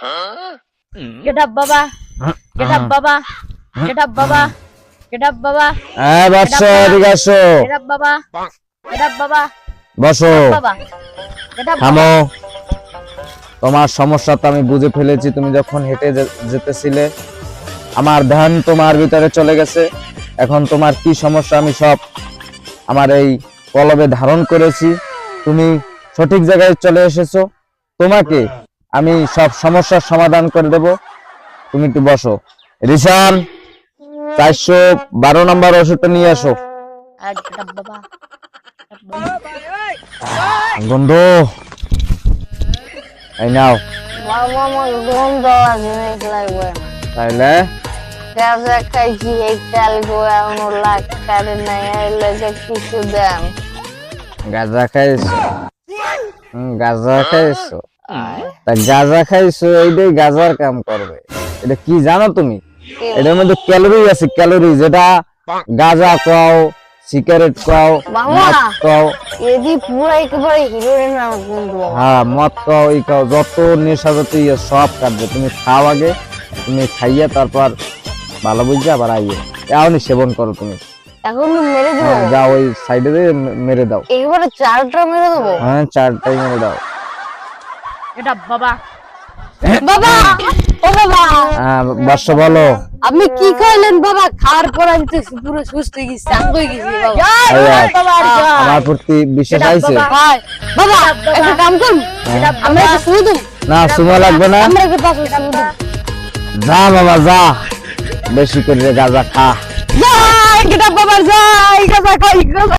Get up, Baba. Get up, Baba. Get up, Baba. Get up, Baba. হ্যাঁ বাচ্চা এদিকে আসো Get up, Baba. Get up, Baba. বসো Baba. Get up, Baba. থামো তোমার সমস্যা তো আমি বুঝে ফেলেছি তুমি যখন হেঁটে যে- যেতেছিলে আমার ধ্যান তোমার ভিতরে চলে গেছে এখন তোমার কি সমস্যা আমি সব আমার এই কলবে ধারণ করেছি তুমি সঠিক জায়গায় চলে এসেছ তোমাকে আমি সব সমস্যার সমাধান করে দেব। তুমি একটু বসো। রিসান চারশো বারো নম্বর ওষুধটা নিয়ে আসো. বন্ধু এই নাও। তাইলে? গাঁজা খাইছি? গাঁজা খাইছো। তা গাঁজা খাইছো এইটাই গাঁজার কাম করবে। এটা কি জানো তুমি? এটার মধ্যে ক্যালোরি আছে ক্যালোরি যেটা গাঁজা খাও সিগারেট খাও! মদ খাও। এদি পুরো একেবারে হিরোইন হ্যাঁ মদ খাও এই খাও যত নেশা যত ইয়ে সব কাটবে। তুমি খাও আগে তুমি খাইয়া তারপর ভালো বুঝছে আবার আইয়ে এখনই সেবন করো তুমি। এখন মেরে দেবো। হ্যাঁ যাও ওই সাইডে মেরে দাও। একেবারে চারটা মেরে দেবো। হ্যাঁ চারটাই মেরে দাও। Get up, Baba. বাবা! ও বাবা! হ্যাঁ বর্ষ বলো আপনি কি খাইলেন বাবা? খাওয়ার পর আমি তো পুরো সুস্থ হয়ে গেছি চাঙ্গ হয়ে গেছি বাবা। আইয়া, Baba. আমার প্রতি বিশ্বাস আইছে বাবা। একটা কাম করুন। আমরা একটু শুয়ে দেবো না সময় লাগবে না। আমরা একটু পাশে শুয়ে দেবো যা বাবা যা। বেশি করে গাঁজা খা। যাই গেটা বাবা যাই গাজা খাই।